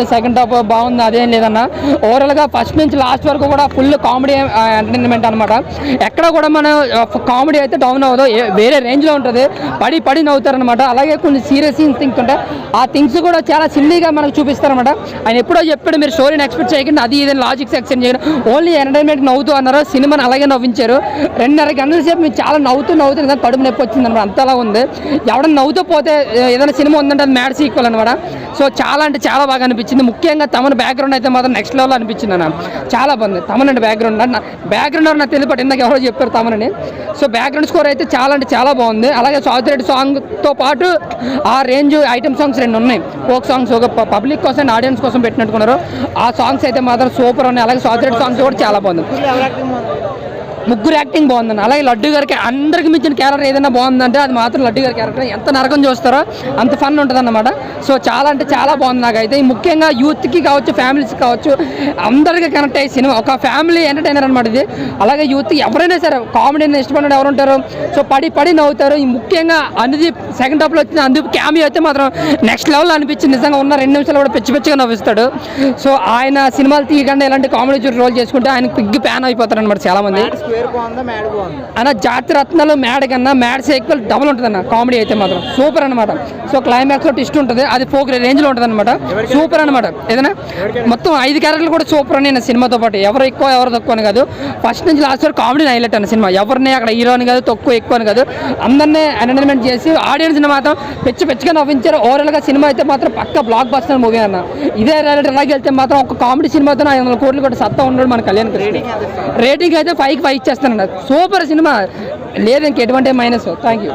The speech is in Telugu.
బాగుంది సెకండ్ హాఫ్ బాగుంది అదేం లేదన్న. ఓవరాల్గా ఫస్ట్ నుంచి లాస్ట్ వరకు కూడా ఫుల్ కామెడీ ఎంటర్టైన్మెంట్ అనమాట ఎక్కడ కూడా మనం కామెడీ అయితే డౌన్ అవ్వదు. వేరే రేంజ్లో ఉంటుంది. పడి పడి నవ్వుతారనమాట అలాగే కొన్ని సీరియస్ థింగ్స్ ఉంటాయి ఆ థింగ్స్ కూడా చాలా సిల్లీగా మనకు చూపిస్తారనమాట ఆయన ఎప్పుడో చెప్పాడు మీరు స్టోరీని ఎక్స్పెక్ట్ చేయకుండా అది ఇది లాజిక్స్ ఎక్స్పెక్ట్ చేయడం ఓన్లీ ఎంటర్టైన్మెంట్ నవ్వుతూ అన్నారు సినిమాని అలాగే నవ్వించారు. రెండున్నర గంటల సేపు మీరు చాలా నవ్వుతూ నవ్వుతూ నిజంగా కడుపు నొప్పి వచ్చింది అనమాట అంతలా ఉంది. ఎవడన్నా నవ్వుతూ పోతే ఏదైనా సినిమా ఉందంటే అది మ్యాడ్ సీక్వల్ అనమాట సో చాలా అంటే చాలా బాగా అనిపించింది. ముఖ్యంగా తమను బ్యాక్గ్రౌండ్ అయితే మాత్రం నెక్స్ట్ లెవెల్ అనిపించింది అన్న. చాలా బాగుంది తమనండి అంటే బ్యాక్గ్రౌండ్ బ్యాక్గ్రౌండ్ నాకు తెలియదు ఇందాక ఎవరో చెప్పారు తమనని. సో బ్యాక్గ్రౌండ్ స్కోర్ అయితే చాలా అంటే చాలా బాగుంది. అలాగే సావిత్రి సాంగ్తో పాటు ఆ రేంజ్ ఐటమ్ సాంగ్స్ రెండు ఉన్నాయి. ఫోక్ సాంగ్స్ ఒక పబ్లిక్ కోసం ఆడియన్స్ కోసం పెట్టినట్టుకున్నారు. ఆ సాంగ్స్ అయితే మాత్రం సూపర్ ఉన్నాయి. అలాగే సావిత్రి సాంగ్స్ కూడా చాలా బాగుంది. ముగ్గురు యాక్టింగ్ బాగుందండి. అలాగే లడ్డు గారికి అందరికి మించిన క్యారెక్టర్ ఏదైనా బాగుందంటే అది మాత్రం లడ్డు గారి క్యారెక్టర్. ఎంత నరకం చూస్తారో అంత ఫన్ ఉంటుందన్నమాట. సో చాలా అంటే చాలా బాగుంది నాకైతే. ముఖ్యంగా యూత్కి కావచ్చు ఫ్యామిలీస్కి కావచ్చు అందరికీ కనెక్ట్ అయ్యే సినిమా. ఒక ఫ్యామిలీ ఎంటర్టైనర్ అనమాట ఇది. అలాగే యూత్కి ఎవరైనా సరే కామెడీని ఇష్టపడిన ఎవరు ఉంటారు? సో పడి పడి నవ్వుతారు. ముఖ్యంగా అనుదీప్ సెకండ్ టాప్లో వచ్చిన అనుదీప్ క్యామియో అయితే మాత్రం నెక్స్ట్ లెవెల్ అనిపించింది నిజంగా ఉన్న రెండు నిమిషాలు కూడా పిచ్చి పిచ్చిగా నవ్విస్తాడు. సో ఆయన సినిమాలు తీయకుండా ఇలాంటి కామెడీ రోల్ చేసుకుంటే ఆయన పిగ్గి ఫ్యాన్ అయిపోతారు అనమాట చాలామంది. అన్న జాతి రత్నాలు మ్యాడ్ కన్నా మ్యాడ్ సీక్వెల్ డబుల్ ఉంటుంది అన్న కామెడీ అయితే మాత్రం. సూపర్ అనమాట సో క్లైమాక్స్లో ట్విస్ట్ ఉంటుంది అది ఫోక్ రేంజ్లో ఉంటుంది అనమాట సూపర్ అనమాట ఏదైనా? మొత్తం ఐదు క్యారెక్టర్లు కూడా సూపర్ అని సినిమాతో పాటు. ఎవరు ఎక్కువ ఎవరు తక్కువ అని కాదు. ఫస్ట్ నుంచి లాస్ట్ వరకు కామెడీ హైలైట్ అన్న సినిమా. ఎవరిని అక్కడ హీరో అని కాదు తక్కువ ఎక్కువ అని కాదు. అందరినీ ఎంటర్టైన్మెంట్ చేసి ఆడియన్స్ని మాత్రం పిచ్చి పిచ్చిగా నవ్వించారు. ఓవరాల్గా సినిమా అయితే మాత్రం పక్క బ్లాక్ బస్టర్ మూవీ అన్న. ఇదే రేట్ ఎలాగ వెళ్తే మాత్రం ఒక కామెడీ సినిమాతో ఐదు వందల కోట్లు కూడా సత్తా ఉన్నాడు మన కళ్యాణ్ కృష్ణ. రేటింగ్ అయితే ఫైవ్ ఫైవ్ ఇచ్చేస్తానండి సూపర్ సినిమా. లేదు ఇంక ఎటువంటి మైనస్. Thank you